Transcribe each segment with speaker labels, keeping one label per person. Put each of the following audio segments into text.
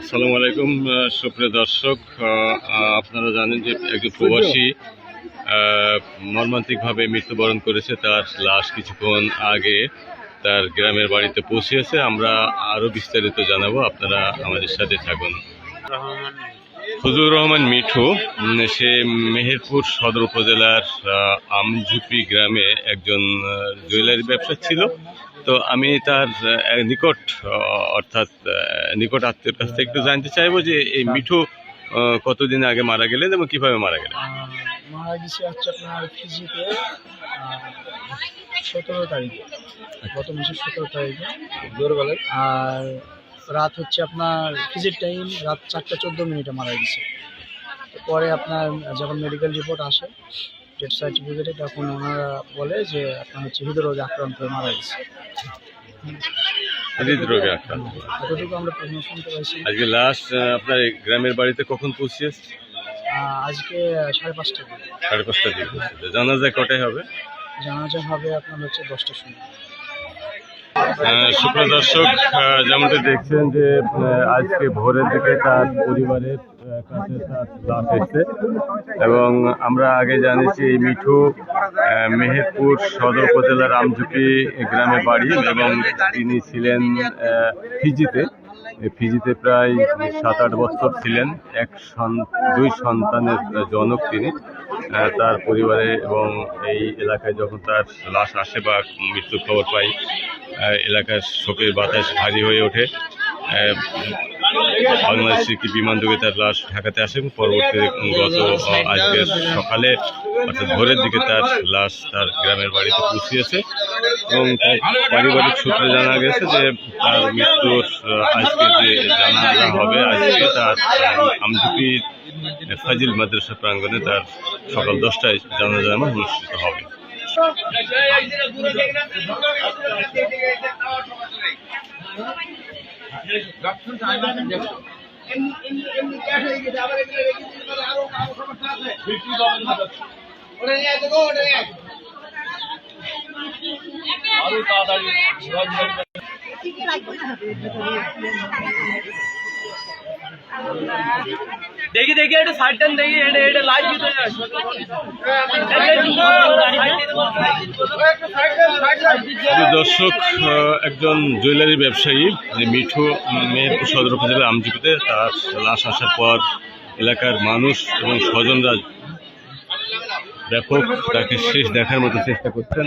Speaker 1: আসসালামু আলাইকুম সুপ্রিয় দর্শক আপনারা জানেন যে একজন প্রবাসী মর্মান্তিকভাবে মৃত্যুবরণ করেছে তার লাশ কিছুক্ষণ আগে। তার গ্রামের বাড়িতে পৌঁছেছে। আমরা আরও বিস্তারিত জানাব। আপনারা আমাদের সাথে থাকুন। ফজলুর রহমান মিঠু সে মেহেরপুর সদর উপজেলার আমঝুপি গ্রামে একজন জুয়েলারি ব্যবসা ছিল। তো আমি তার নিকট অর্থাৎ নিকট আত্মীয়ের কাছ থেকে একটু জানতে চাইব যে এই মিঠু কতদিন আগে মারা গেলেন এবং কীভাবে মারা গেলেন?
Speaker 2: মারা গেছে হচ্ছে আপনার ফিজিতে সতেরো তারিখে গত মাসের সতেরো তারিখে। আর রাত হচ্ছে আপনার ফিজির টাইম রাত চারটা চোদ্দ মিনিটে মারা গেছে। তো পরে আপনার যখন মেডিকেল রিপোর্ট আসে ডেথ সার্টিফিকেটে তখন ওনারা বলে যে আপনার হচ্ছে হৃদরোগে আক্রান্ত হয়ে মারা গেছে।
Speaker 1: হৃদরোগে আক্রান্ত।
Speaker 2: এতটুকু আমরা প্রশ্ন শুনতে পাইছি।
Speaker 1: আজকে লাস্ট আপনার গ্রামের বাড়িতে কখন পৌঁছিয়েছে?
Speaker 2: আজকে সাড়ে পাঁচটা দিকে।
Speaker 1: সাড়ে দিকে জানাজা কটায় হবে?
Speaker 2: জানাজা হবে আপনার হচ্ছে দশটার সময়।
Speaker 1: আহ, সুপ্রিয় দর্শক যেমনটা দেখছেন যে আজকে ভোরের দিকে তার পরিবারের এবং আমরা আগে জানিছি এই মিঠু মেহেরপুর সদর উপজেলার আমঝুপি গ্রামে বাড়ি এবং তিনি ছিলেন ফিজিতে। ফিজিতে প্রায় সাত আট বছর ছিলেন, এক দুই সন্তানের জনক তিনি তার পরিবারে এবং এই এলাকায় যখন তার লাশ আসে বা মৃত্যুর খবর পাই এলাকার শোকের বাতাস ভারী হয়ে ওঠে। আহ, বাংলাদেশ একটি বিমান যোগে তার লাশ ঢাকাতে আসে এবং পরবর্তীতে গত আজকে সকালে অর্থাৎ ভোরের দিকে তার লাশ তার গ্রামের বাড়িতে পৌঁছিয়েছে। এবং তার পারিবারিক সূত্রে জানা গেছে যে তার মৃত্যুর আজকে যে জানাজা হবে আজকে তার আমঝুপি ফাজিল মাদ্রাসা প্রাঙ্গণে তার সকাল দশটায় জানাজা অনুষ্ঠিত হবে।
Speaker 3: দেখি দেখি একটু সাইড টান দেখি এটা এটা ভিতরে
Speaker 1: প্রিয় দর্শক একজন জুয়েলারি ব্যবসায়ী মিঠু মেহেরপুর সদর উপজেলা আমজিপিতে, তার লাশ আসার পর এলাকার মানুষ এবং স্বজনরা ব্যাপক তাকে শেষ দেখার মতো চেষ্টা করছেন।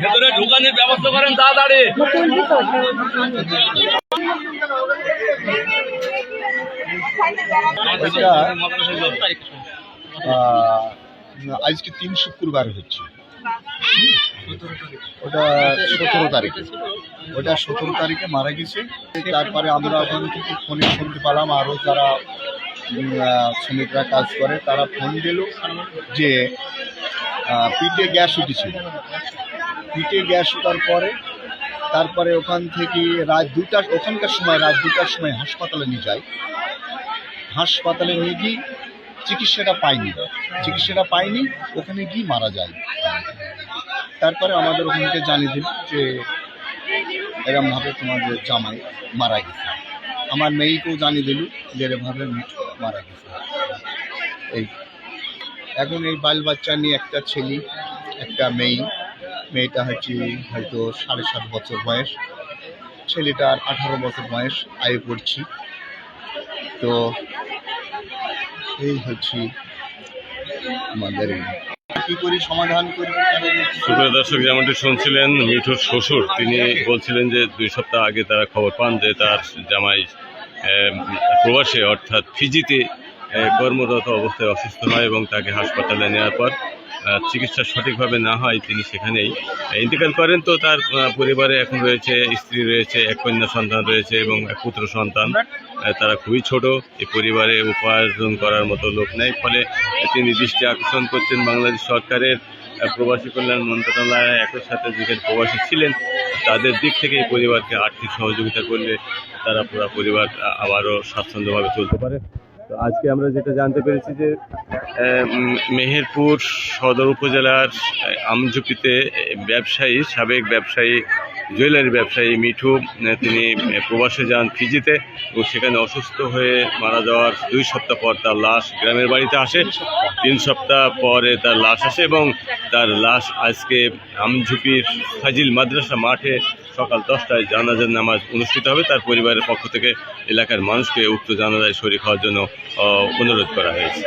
Speaker 3: ভেতরে ঢুকানোর ব্যবস্থা করেন, তাড়াতাড়ি।
Speaker 4: আজকে তিন শুক্রবার হচ্ছে। ওটা সতেরো তারিখে। ওটা সতেরো তারিখে মারা গেছে। তারপরে আমরা ওখান থেকে ফোনে শুনতে পেলাম আরও যারা শ্রমিকরা কাজ করে, তারা ফোন দিল যে পিঠে গ্যাস উঠেছিল। পিঠে গ্যাস ওঠার পরে, তারপরে ওখান থেকে রাত দুটার, ওখানকার সময়, রাত দুটার সময় হাসপাতালে নিয়ে যায়। হাসপাতালে নিয়ে গিয়ে চিকিৎসাটা পাইনি চিকিৎসাটা পাইনি ওখানে গিয়ে মারা যায়। তারপরে আমাদের ওখানকে জানিয়ে দিল যে, এরমভাবে তোমাদের জামাই মারা গেছে। আমার মেয়েকেও জানিয়ে দিল যে, এরমভাবে মারা গেছে। এই, এখন এই বাল বাচ্চা নিয়ে একটা ছেলে, একটা মেয়ে, মেয়েটা হচ্ছে হয়তো সাড়ে সাত বছর বয়স। ছেলেটার আঠারো বছর বয়স আয়ে পড়ছি তো এই হচ্ছে আমাদের সমাধান
Speaker 1: সুপ্রিয় দর্শক, যেমনটি শুনছিলেন, মিঠুর শ্বশুর, তিনি বলছিলেন যে দুই সপ্তাহ আগে তারা খবর পান যে তার জামাই প্রবাসে, অর্থাৎ ফিজিতে কর্মরত অবস্থায় অসুস্থ হয় এবং তাকে হাসপাতালে নেওয়ার পর চিকিৎসা সঠিকভাবে না হয় তিনি সেখানেই ইন্তেকাল করেন। তো তার পরিবারে এখন রয়েছে, স্ত্রী রয়েছে, এক কন্যা সন্তান রয়েছে এবং এক পুত্র সন্তান। তারা খুবই ছোট এই পরিবারে উপার্জন করার মতো লোক নেই। ফলে তিনি দৃষ্টি আকর্ষণ করছেন বাংলাদেশ সরকারের প্রবাসী কল্যাণ মন্ত্রণালয় একই সাথে যেখানে প্রবাসী ছিলেন, তাদের দিক থেকে পরিবারকে আর্থিক সহযোগিতা করলে তারা পুরো পরিবার আবারও স্বাচ্ছন্দ্যভাবে চলতে পারে। তো আজকে আমরা যেটা জানতে পেরেছি যে মেহেরপুর সদর উপজেলার আমঝুপিতে ব্যবসায়ী, সাবেক ব্যবসায়ী জুয়েলারি ব্যবসায়ী মিঠু তিনি প্রবাসে যান ফিজিতে এবং সেখানে অসুস্থ হয়ে মারা যাওয়ার দুই সপ্তাহ পর তার লাশ গ্রামের বাড়িতে আসে। তিন সপ্তাহ পরে তার লাশ আসে এবং তার লাশ আজকে আমঝুপির ফাজিল মাদ্রাসা মাঠে সকাল দশটায় জানাজার নামাজ অনুষ্ঠিত হবে। তার পরিবারের পক্ষ থেকে এলাকার মানুষকে উক্ত জানাজায় শরীর হওয়ার জন্য অনুরোধ করা হয়েছে।